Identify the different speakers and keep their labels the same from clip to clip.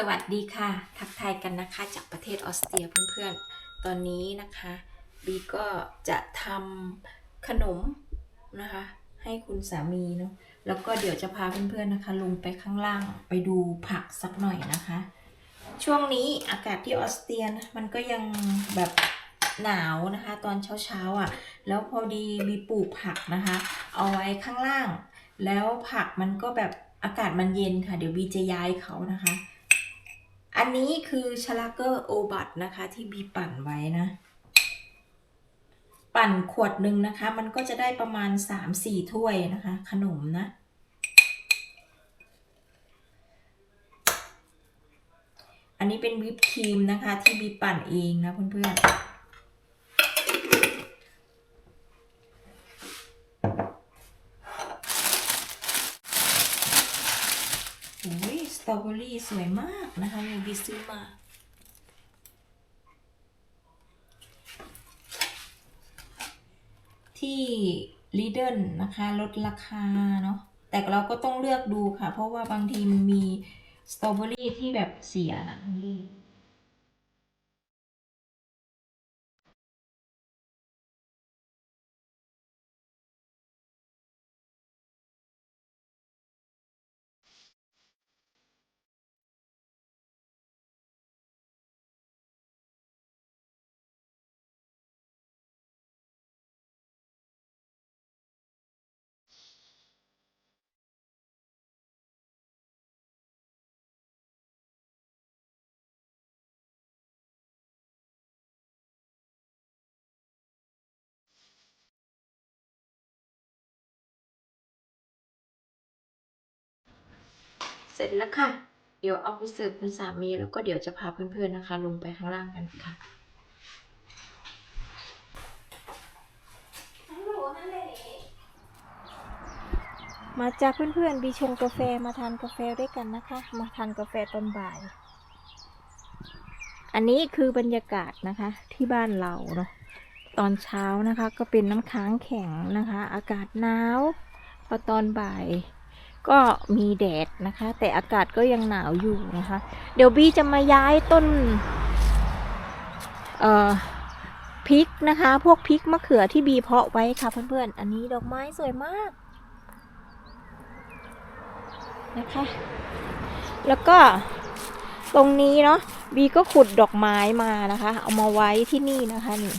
Speaker 1: สวัสดีค่ะ ทักทายกันนะคะจากประเทศออสเตรียเพื่อนๆ ตอนนี้นะคะบีก็จะทำขนมนะคะ ให้คุณสามีเนาะแล้วก็เดี๋ยวจะพาเพื่อนๆนะคะ ลงไปข้างล่างไปดูผักสักหน่อยนะคะ ช่วงนี้อากาศที่ออสเตรียนะมันก็ยังแบบหนาวนะคะ ตอนเช้าๆอะ แล้วพอดีบีปลูกผักนะคะ เอาไว้ข้างล่าง แล้วผักมันก็แบบอากาศมันเย็นค่ะ เดี๋ยวบีจะย้ายเขานะคะ นนี้คือชลาเกอร์โอบัตนะคะ ที่บีปั่นไว้นะ ปั่นขวดหนึ่งนะคะ มันก็จะได้ประมาณ 3-4 ถ้วยนะคะ ขนมนะ อันนี้เป็นวิปครีมนะคะ ที่บีปั่นเองนะเพื่อนๆโอ้ยส ตรอเบอรี่สวยมากนะคะเนี่ยบีซื้อมาที่ลีเดนนะคะลดราคาเนาะแต่เราก็ต้องเลือกดูค่ะ เพราะว่าบางทีมันมีสตรอเบอรี่ที่แบบเสียนะ เสร็จแล้วค่ะ เดี๋ยวเอาไปเสิร์ฟคุณสามีแล้วก็เดี๋ยวจะพาเพื่อนๆนะคะ ลงไปข้างล่างกันค่ะมาจากเพื่อนๆบีชงกาแฟมาทานกาแฟด้วยกันนะคะ มาทานกาแฟตอนบ่าย อันนี้คือบรรยากาศนะคะ ที่บ้านเราเนาะตอนเช้านะคะ ก็เป็นน้ำค้างแข็งนะคะ อากาศหนาวพอตอนบ่าย ก็มีแดดนะคะ แต่อากาศก็ยังหนาวอยู่นะคะ เดี๋ยวบีจะมาย้ายต้น เอ่อพริกนะคะ พวกพริกมะเขือที่บีเพาะไว้ค่ะเพื่อนๆ อันนี้ดอกไม้สวยมากนะคะ แล้วก็ตรงนี้เนาะบีก็ขุดดอกไม้มานะคะ เอามาไว้ที่นี่นะคะนี่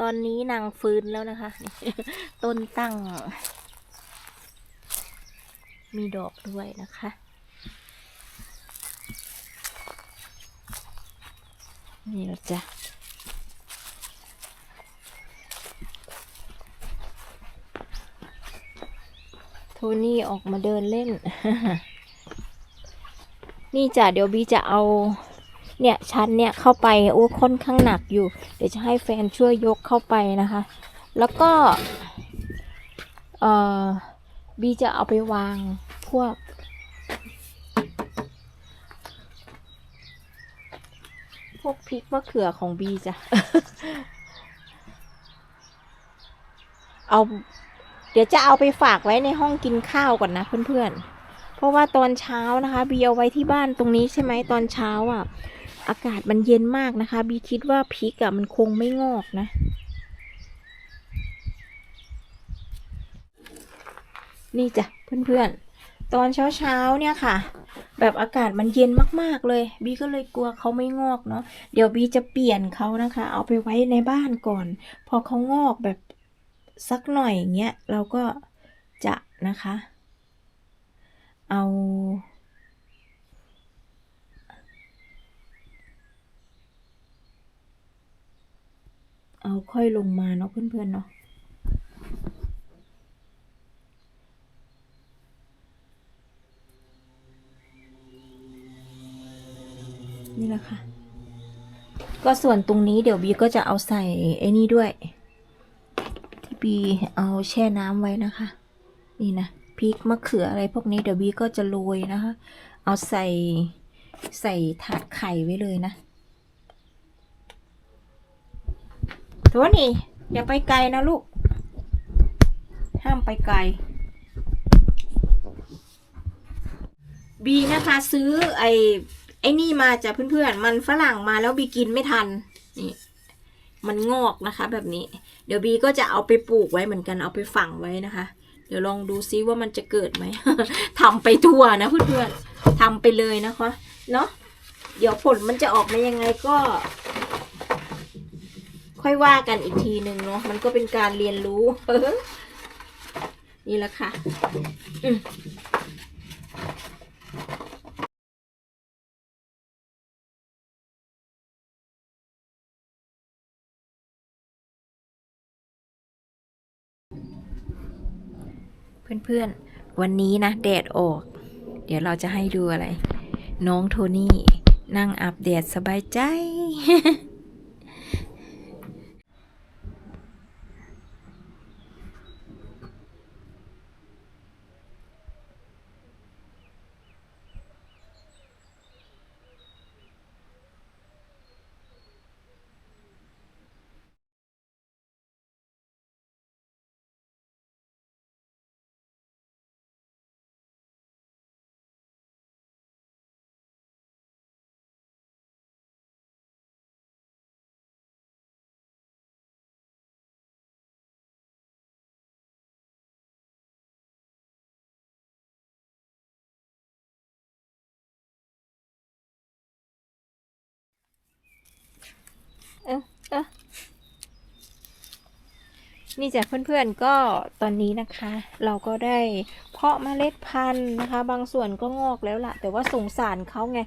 Speaker 1: ตอนนี้นางฟื้นแล้วนะคะ ต้นตั้ง มีดอกด้วยนะคะ นี่ล้วจ้ะโทนี่ออกมาเดินเล่น นี่จ้ะเดี๋ยวบีจะเอา เนี่ยชั้นเนี่ยเข้าไปโอ้ค่อนข้างหนักอยู่ เดี๋ยวจะให้แฟนช่วยยกเข้าไปนะคะ แล้วก็เอ่อบีจะเอาไปวางพวก พวกพริกมะเขือของบีจ้ะเอาเดี๋ยวจะเอาไปฝากไว้ในห้องกินข้าวก่อนนะเพื่อนๆ เพราะว่าตอนเช้านะคะ บีเอาไว้ที่บ้านตรงนี้ใช่ไหมตอนเช้าอะ อากาศมันเย็นมากนะคะ บีคิดว่าพริกอะมันคงไม่งอกนะ นี่จ้ะเพื่อนๆ ตอนเช้าๆเนี่ยค่ะ แบบอากาศมันเย็นมากๆเลย บีก็เลยกลัวเขาไม่งอกเนาะเดี๋ยวบีจะเปลี่ยนเขานะคะ เอาไปไว้ในบ้านก่อน พอเขางอกแบบสักหน่อยอย่างเงี้ยเราก็จะนะคะ เอา เอาค่อยลงมาเนาะเพื่อนๆเนาะนี่แหละค่ะ ก็ส่วนตรงนี้เดี๋ยวบีก็จะเอาใส่ไอ้นี่ด้วย ที่บีเอาแช่น้ำไว้นะคะ นี่นะพริกมะเขืออะไรพวกนี้เดี๋ยวบีก็จะโรยนะคะ เอาใส่ใส่ถาดไข่ไว้เลยนะ โทนี่ อย่าไปไกลนะลูก ห้ามไปไกล บีนะคะซื้อไอ้ไอ้นี่มาจากเพื่อนๆ มันฝรั่งมาแล้วบีกินไม่ทัน นี่ มันงอกนะคะแบบนี้ เดี๋ยวบีก็จะเอาไปปลูกไว้เหมือนกันเอาไปฝังไว้นะคะ เดี๋ยวลองดูซิว่ามันจะเกิดไหมทำไปทั่วนะเพื่อนๆทำไปเลยนะคะ เนาะเดี๋ยวผลมันจะออกมายังไงก็ ค่อยว่ากันอีกทีหนึ่งเนาะมันก็เป็นการเรียนรู้นี่แหละค่ะเพื่อนๆ วันนี้นะแดดออก เดี๋ยวเราจะให้ดูอะไร น้องโทนี่ นั่งอาบแดดสบายใจ เออเออ นี่จ้ะเพื่อนๆก็ตอนนี้นะคะ เราก็ได้เพาะเมล็ดพันธุ์นะคะ บางส่วนก็งอกแล้วล่ะ แต่ว่าสงสารเขาไง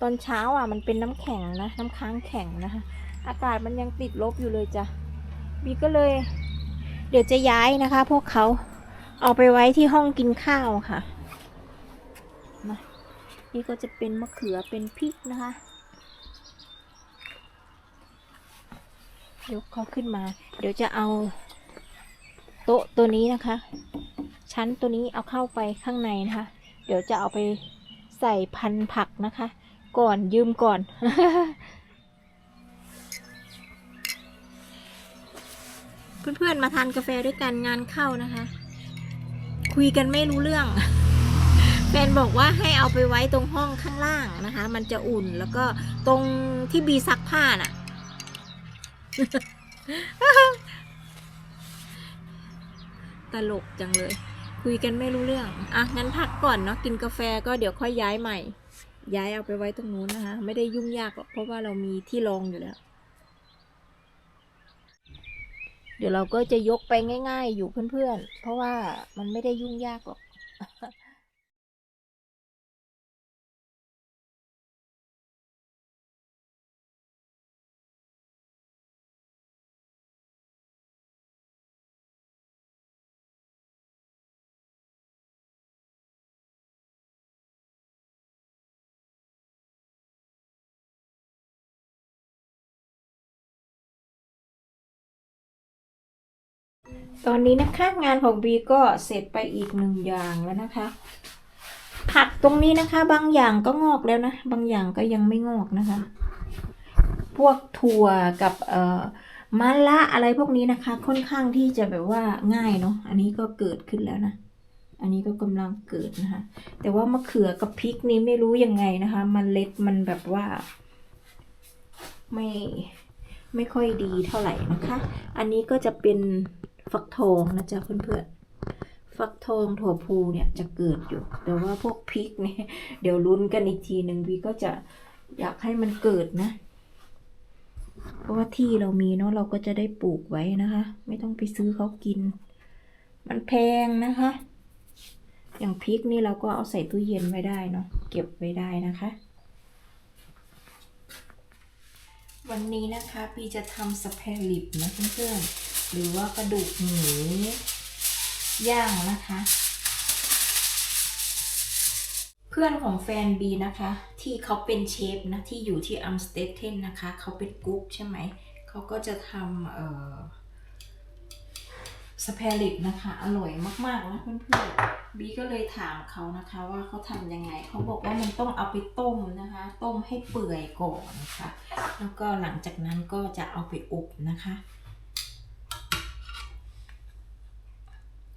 Speaker 1: ตอนเช้าอะมันเป็นน้ำแข็งนะน้ำค้างแข็งนะคะ อากาศมันยังติดลบอยู่เลยจ้ะบีก็เลย เดี๋ยวจะย้ายนะคะ พวกเขาเอาไปไว้ที่ห้องกินข้าวค่ะมานี่ก็จะเป็นมะเขือเป็นพริกนะคะยกเขาขึ้นมา เดี๋ยวจะเอา โต๊ะตัวนี้นะคะ ชั้นตัวนี้เอาเข้าไปข้างในนะคะ เดี๋ยวจะเอาไปใส่พันผักนะคะ ก่อนยืมก่อน เพื่อนๆมาทานกาแฟด้วยกันงานเข้านะคะ คุยกันไม่รู้เรื่องแฟนบอกว่าให้เอาไปไว้ตรงห้องข้างล่างนะคะ มันจะอุ่นแล้วก็ตรงที่บีซักผ้าน่ะ ตลกจังเลย คุยกันไม่รู้เรื่อง อะ งั้นพักก่อนเนาะกินกาแฟก็เดี๋ยวค่อยย้ายใหม่ ย้ายเอาไปไว้ตรงนู้นนะคะ ไม่ได้ยุ่งยากหรอกเพราะว่าเรามีที่รองอยู่แล้ว เดี๋ยวเราก็จะยกไปง่าย ๆ อยู่เพื่อนๆ เพราะว่ามันไม่ได้ยุ่งยากหรอก ตอนนี้นะคะงานของบีก็เสร็จไปอีกหนึ่งอย่างแล้วนะคะ ผักตรงนี้นะคะ บางอย่างก็งอกแล้วนะ บางอย่างก็ยังไม่งอกนะคะ พวกถั่วกับเอ่อมะละอะไรพวกนี้นะคะ ค่อนข้างที่จะแบบว่าง่ายเนาะอันนี้ก็เกิดขึ้นแล้วนะอันนี้ก็กำลังเกิดนะคะ แต่ว่ามะเขือกับพริกนี้ไม่รู้ยังไงนะคะ มันเล็ดมันแบบว่า ไม่ไม่ค่อยดีเท่าไหร่นะคะ อันนี้ก็จะเป็น ฟักทองนะจ๊ะเพื่อนๆ ฟักทองถั่วพูเนี่ยจะเกิดอยู่ แต่ว่าพวกพริกเนี่ยเดี๋ยวลุ้นกันอีกทีหนึ่งวีก็จะอยากให้มันเกิดนะ เพราะว่าที่เรามีเนาะเราก็จะได้ปลูกไว้นะคะ ไม่ต้องไปซื้อเขากิน มันแพงนะคะ อย่างพริกนี่เราก็เอาใส่ตู้เย็นไว้ได้เนาะเก็บไว้ได้นะคะวันนี้นะคะปีจะทำสเปรลิปนะเพื่อนๆ หรือว่ากระดูกหมูย่างนะคะ เพื่อนของแฟนบีนะคะ ที่เขาเป็นเชฟนะ ที่อยู่ที่อัมสเตเทนนะคะ เขาเป็นกุ๊กใช่ไหม เขาก็จะทำเอ่อสเปรลิปนะคะ อร่อยมากๆนะเพื่อนๆบีก็เลยถามเขานะคะว่าเขาทำยังไง เขาบอกว่ามันต้องเอาไปต้มนะคะ ต้มให้เปื่อยก่อนนะคะ แล้วก็หลังจากนั้นก็จะเอาไปอบนะคะ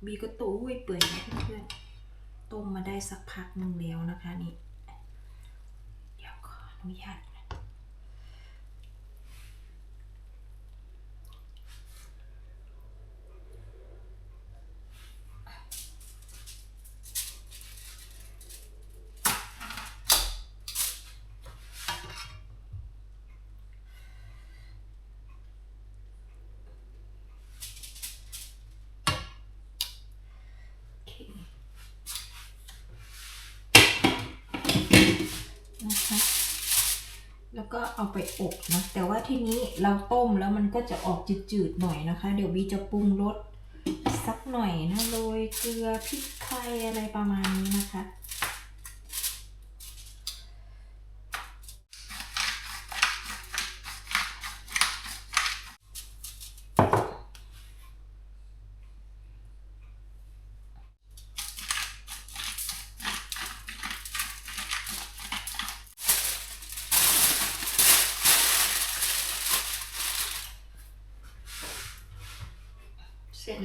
Speaker 1: บีก็ตู้ให้เปื่อยนะเพื่อนๆต้มมาได้สักพักหนึ่งแล้วนะคะนี่ เดี๋ยวขออนุญาตนะ โอเคนะคะ แล้วก็เอาไปอบนะแต่ว่าทีนี้เราต้มแล้วมันก็จะออกจืดๆหน่อยนะคะ เดี๋ยวบีจะปรุงรสสักหน่อยนะโรยเกลือพริกไทยอะไรประมาณนี้นะคะ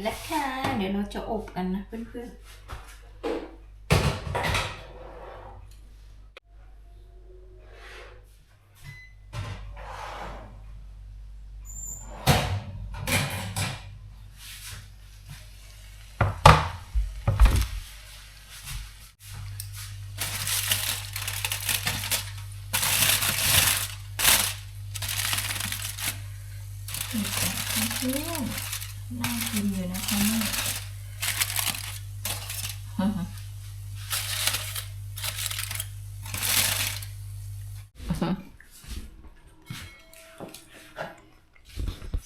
Speaker 1: แล้วค่ะ เดี๋ยวเราจะอบกันนะเพื่อนๆนี่จ้ะเพื่อนน่ากินอยู่นะคะเนี่ย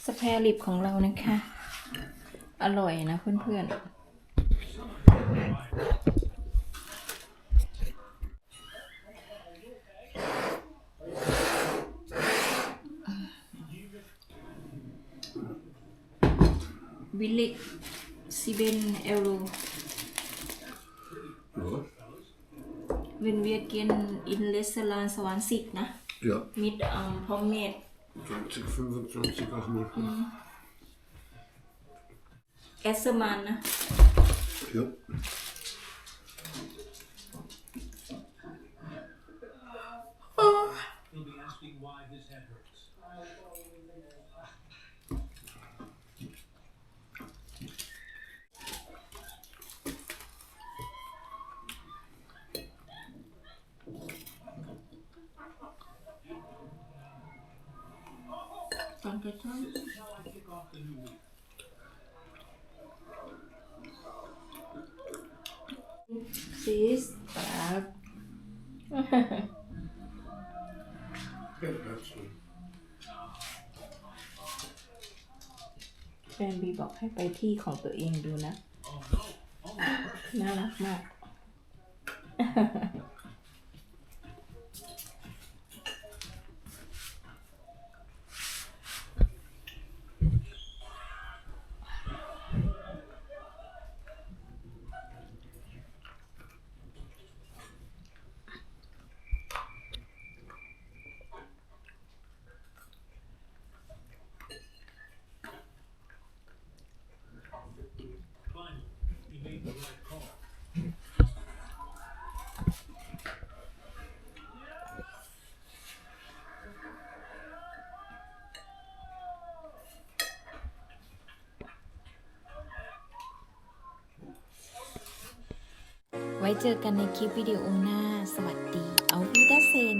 Speaker 1: ส แพรลิปของเรานะคะ อร่อยนะเพื่อนๆวิลลิซิเบนเอโร
Speaker 2: Ja.
Speaker 1: เวนเวียเกนอินเลสลานสวรรค์สิกนะ
Speaker 2: ja.
Speaker 1: มิดอัมพอมเมด
Speaker 2: 20, 25 auch noch.
Speaker 1: แอสมานนะ
Speaker 2: Ja.
Speaker 3: He'll
Speaker 1: ตอนกระทั่ง
Speaker 3: This is how I kick off the new week.
Speaker 1: ซีสครับแฟนบีบอกให้ไปที่ของตัวเองดูนะ น่ารักมาก เจอกันในคลิปวิดีโอหน้า สวัสดี เอาพีดาเซน